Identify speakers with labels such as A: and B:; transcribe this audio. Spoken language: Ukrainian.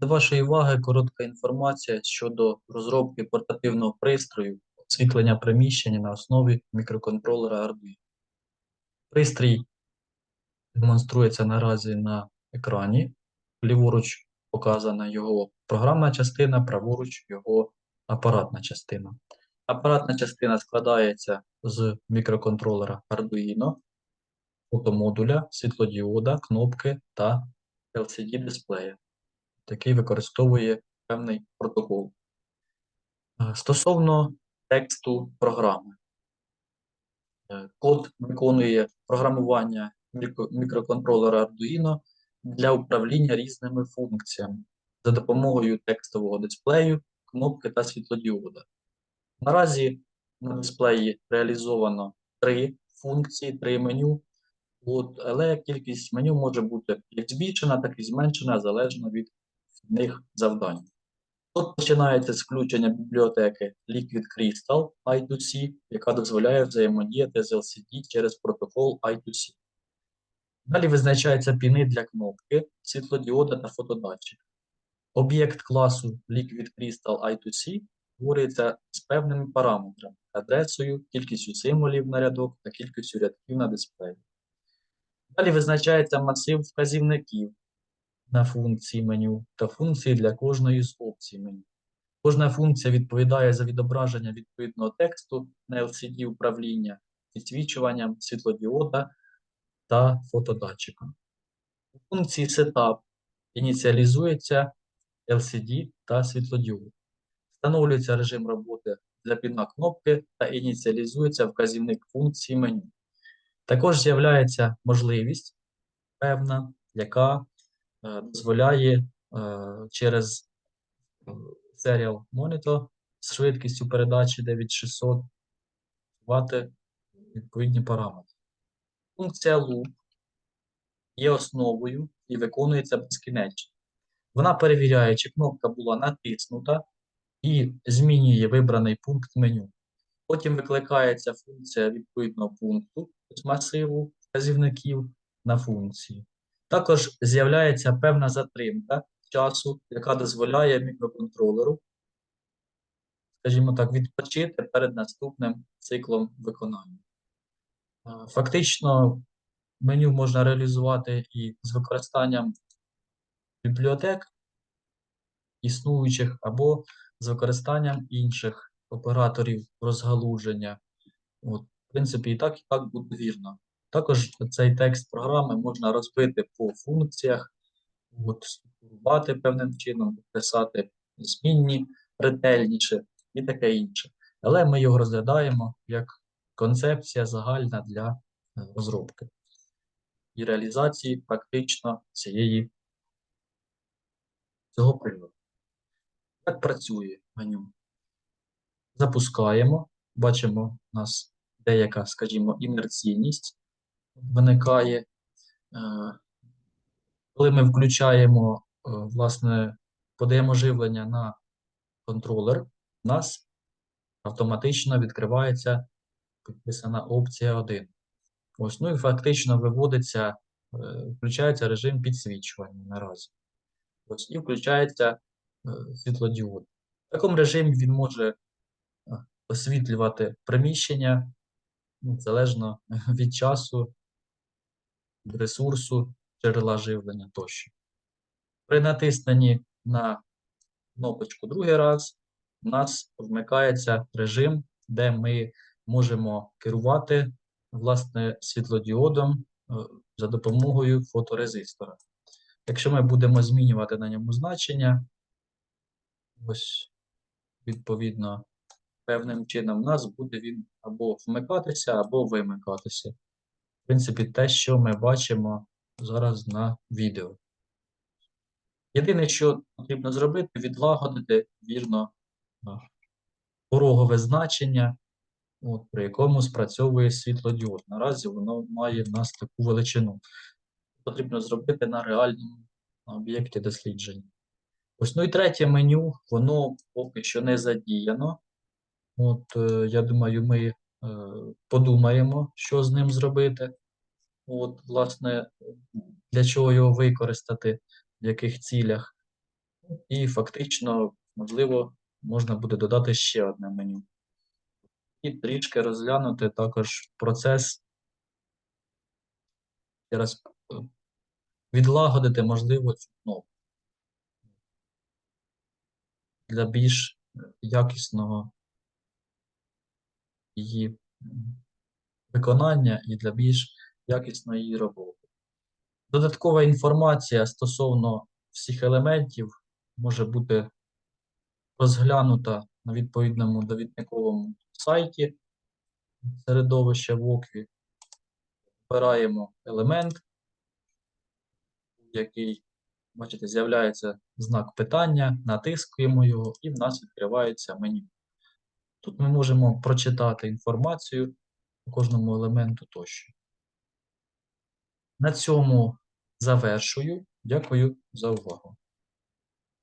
A: До вашої уваги коротка інформація щодо розробки портативного пристрою освітлення приміщення на основі мікроконтролера Arduino. Пристрій демонструється наразі на екрані. Ліворуч показана його програмна частина, праворуч його апаратна частина. Апаратна частина складається з мікроконтролера Arduino, фотомодуля, світлодіода, кнопки та LCD-дисплея який використовує певний протокол. Е, Стосовно тексту програми, Е, код виконує програмування мікроконтролера Arduino для управління різними функціями за допомогою текстового дисплею, кнопки та світлодіода. Наразі на дисплеї реалізовано три функції, три меню. От, але кількість меню може бути як збільшена, так і зменшена залежно від них завдань. Тут починається з включення бібліотеки Liquid Crystal I2C, яка дозволяє взаємодіяти з LCD через протокол I2C. Далі визначаються піни для кнопки, світлодіода та фотодатчика. Об'єкт класу Liquid Crystal I2C створюється з певними параметрами, адресою, кількістю символів на рядок та кількістю рядків на дисплеї. Далі визначається масив вказівників на функції меню та функції для кожної з опцій меню. Кожна функція відповідає за відображення відповідного тексту на LCD управління, підсвічуванням світлодіода та фотодатчика. У функції Setup ініціалізується LCD та світлодіод. Встановлюється режим роботи для піна кнопки та ініціалізується вказівник функції меню. Також з'являється можливість певна, яка дозволяє е, через е, Serial Monitor з швидкістю передачі 9600 ввати відповідні параметри. Функція loop є основою і виконується безкінечно. Вона перевіряє, чи кнопка була натиснута і змінює вибраний пункт меню. Потім викликається функція відповідного пункту з масиву вказівників на функції. Також з'являється певна затримка часу, яка дозволяє мікроконтролеру, скажімо так, відпочити перед наступним циклом виконання. Фактично, меню можна реалізувати і з використанням бібліотек існуючих або з використанням інших операторів розгалуження. От, в принципі, і так, і так буде вірно. Також цей текст програми можна розбити по функціях, структурувати певним чином, писати змінні ретельніше і таке інше. Але ми його розглядаємо як концепція загальна для е, розробки і реалізації практично цієї цього приладу. Як працює меню? Запускаємо, бачимо, у нас деяка, скажімо, інерційність виникає. Е, Коли ми включаємо, е, власне, подаємо живлення на контролер, у нас автоматично відкривається підписана опція 1. Ось, ну і фактично виводиться, е, включається режим підсвічування наразі. Ось, і включається світлодіод. В такому режимі він може освітлювати приміщення ну, залежно від часу, ресурсу, джерела живлення тощо. При натисненні на кнопочку другий раз у нас вмикається режим, де ми можемо керувати власне світлодіодом е, за допомогою фоторезистора. Якщо ми будемо змінювати на ньому значення, ось відповідно певним чином у нас буде він або вмикатися, або вимикатися. Принципі, те, що ми бачимо зараз на відео. Єдине, що потрібно зробити, відлагодити вірно порогове значення, от, при якому спрацьовує світлодіод. Наразі воно має в нас таку величину. Потрібно зробити на реальному об'єкті дослідження. Ось, ну і третє меню, воно поки що не задіяно. От, е, я думаю, ми е, подумаємо, що з ним зробити. От, власне, для чого його використати, в яких цілях. І фактично, можливо, можна буде додати ще одне меню. І трішки розглянути також процес. Ще раз е, відлагодити, можливо, цю кнопку для більш е, якісного її виконання і для більш якісної її роботи. Додаткова інформація стосовно всіх елементів може бути розглянута на відповідному довідниковому сайті середовища Вокві. Вибираємо елемент, який, бачите, з'являється знак питання, натискуємо його і в нас відкривається меню. Тут ми можемо прочитати інформацію по кожному елементу тощо. На цьому завершую. Дякую за увагу.